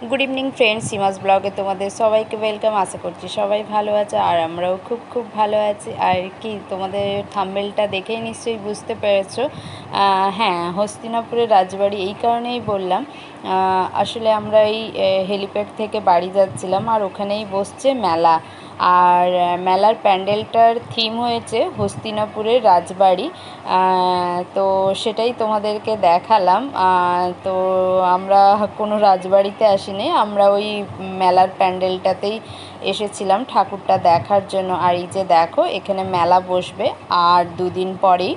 Good evening friend সিমাস ব্লগে তোমাদের সবাইকে ওয়েলকাম আশা করছি সবাই ভালো আছে আর আমরাও খুব খুব ভালো আছি। আর কি, তোমাদের থাম্বেলটা দেখেই নিশ্চয়ই বুঝতে পেরেছ। হ্যাঁ হস্তিনাপুরের রাজবাড়ি এই কারণেই বললাম। আসলে আমরা এই হেলিপ্যাড থেকে বাড়ি যাচ্ছিলাম আর ওখানেই বসছে মেলা। আর মেলার প্যান্ডেলটার থিম হয়েছে হস্তিনাপুরের রাজবাড়ি। তো সেটাই তোমাদেরকে দেখালাম। তো আমরা কোনো রাজবাড়িতে আসিনি, আমরা ওই মেলার প্যান্ডেলটাতেই এসেছিলাম ঠাকুরটা দেখার জন্য। আর এই যে দেখো, এখানে মেলা বসবে আর দুদিন পরেই।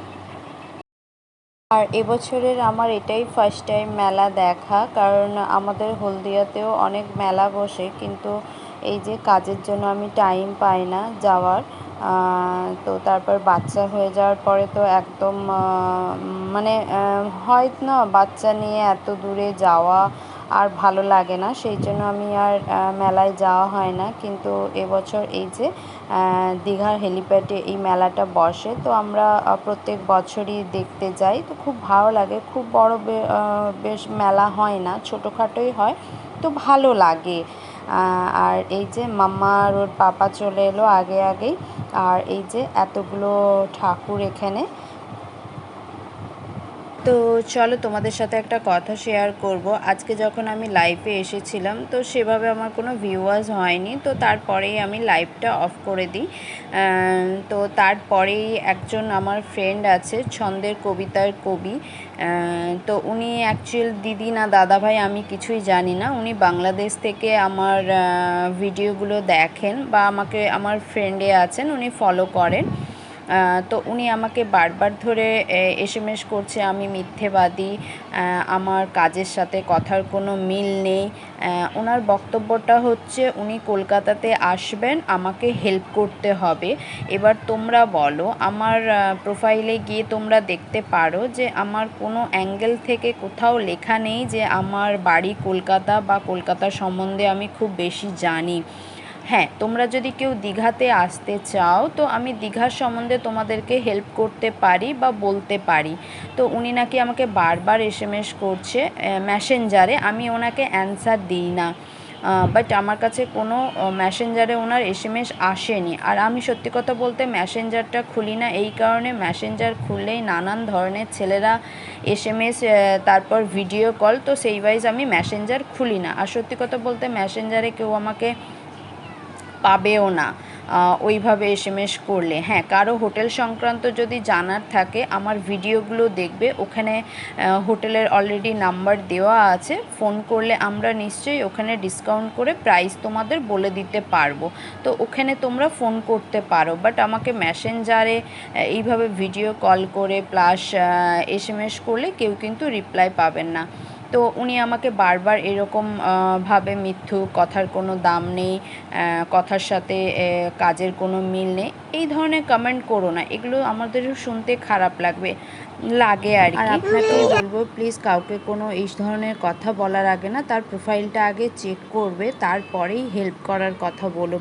আর এবছরের আমার এটাই ফার্স্ট টাইম মেলা দেখা, কারণ আমাদের হলদিয়াতেও অনেক মেলা বসে, কিন্তু এই যে কাজের জন্য আমি টাইম পাই না যাওয়ার। তো তারপর বাচ্চা হয়ে যাওয়ার পরে তো একদম মানে হয় না বাচ্চা নিয়ে এত দূরে যাওয়া আর ভালো লাগে না। সেই জন্য আমি আর মেলায় যাওয়া হয় না। কিন্তু এবছর এই যে দীঘার হেলিপ্যাডে এই মেলাটা বসে, তো আমরা প্রত্যেক বছরই দেখতে যাই। তো খুব ভালো লাগে। খুব বড় বেশ মেলা হয় না। ছোটোখাটোই হয়। তো ভালো লাগে। আর এই যে মাম্মা আর ওর পাপা চলে এলো আগে আগেই, আর এই যে এতগুলো ঠাকুর এখানে তো চলো তোমাদের সাথে একটা কথা শেয়ার করব। আজকে যখন আমি লাইভে এসেছিলাম, তো সেভাবে আমার কোনো ভিউয়ার্স হয়নি, তো তারপরেই আমি লাইভটা অফ করে দিই। তো তারপরেই একজন আমার ফ্রেন্ড আছে, ছন্দের কবিতার কবি। তো উনি অ্যাকচুয়াল দিদি না দাদা ভাই আমি কিছুই জানি না। উনি বাংলাদেশ থেকে আমার ভিডিওগুলো দেখেন বা আমাকে, আমার ফ্রেন্ডে আছেন, উনি ফলো করেন। তো উনি আমাকে বারবার ধরে এস এম এস করছে, আমি মিথ্যেবাদী আমার কাজের সাথে কথার কোনো মিল নেই। ওনার বক্তব্যটা হচ্ছে, উনি কলকাতাতে আসবেন, আমাকে হেল্প করতে হবে। এবার তোমরা বলো, আমার প্রোফাইলে গিয়ে তোমরা দেখতে পারো যে আমার কোনো অ্যাঙ্গেল থেকে কোথাও লেখা নেই যে আমার বাড়ি কলকাতা বা কলকাতা সম্বন্ধে আমি খুব বেশি জানি। হ্যাঁ তোমরা যদি কেউ দীঘাতে আসতে চাও, তো আমি দীঘার সম্বন্ধে তোমাদেরকে হেল্প করতে পারি বা বলতে পারি। তো উনি নাকি আমাকে বারবার এস এম এস করছে মেসেঞ্জারে আমি ওনাকে অ্যান্সার দিই না। বাট আমার কাছে কোনো মেসেঞ্জারে ওনার এস এম এস আসেনি। আর আমি সত্যি কথা বলতে মেসেঞ্জারটা খুলি না, এই কারণে মেসেঞ্জার খুললেই নানান ধরনের ছেলেরা এস এম এস তারপর ভিডিও কল তো সেই ওয়াইজ আমি মেসেঞ্জার খুলি না। আর সত্যি কথা বলতে মেসেঞ্জারে কেউ আমাকে পাবেও না। ওইভাবে এস এম এস করলে। হ্যাঁ কারও হোটেল সংক্রান্ত যদি জানার থাকে, আমার ভিডিওগুলো দেখবে। ওখানে হোটেলের অলরেডি নাম্বার দেওয়া আছে। ফোন করলে আমরা নিশ্চয়ই ওখানে ডিসকাউন্ট করে প্রাইস তোমাদের বলে দিতে পারব। তো ওখানে তোমরা ফোন করতে পারো। বাট আমাকে মেসেঞ্জারে এইভাবে ভিডিও কল করে প্লাস এস এম এস করলে কেউ কিন্তু রিপ্লাই পাবেন না। তো উনি আমাকে বারবার এরকম ভাবে মিথ্যু কথার কোনো দাম নেই কথার সাথে কাজের কোনো মিল নেই। এই ধরনের কমেন্ট করো না এগুলো আমাদের শুনতে খারাপ লাগবে লাগে আর কি। আপনাকে বলব প্লিজ কাউকে কোনো এই ধরনের কথা বলার আগে না তার প্রোফাইলটা আগে চেক করবে তারপরেই হেল্প করার কথা বলো।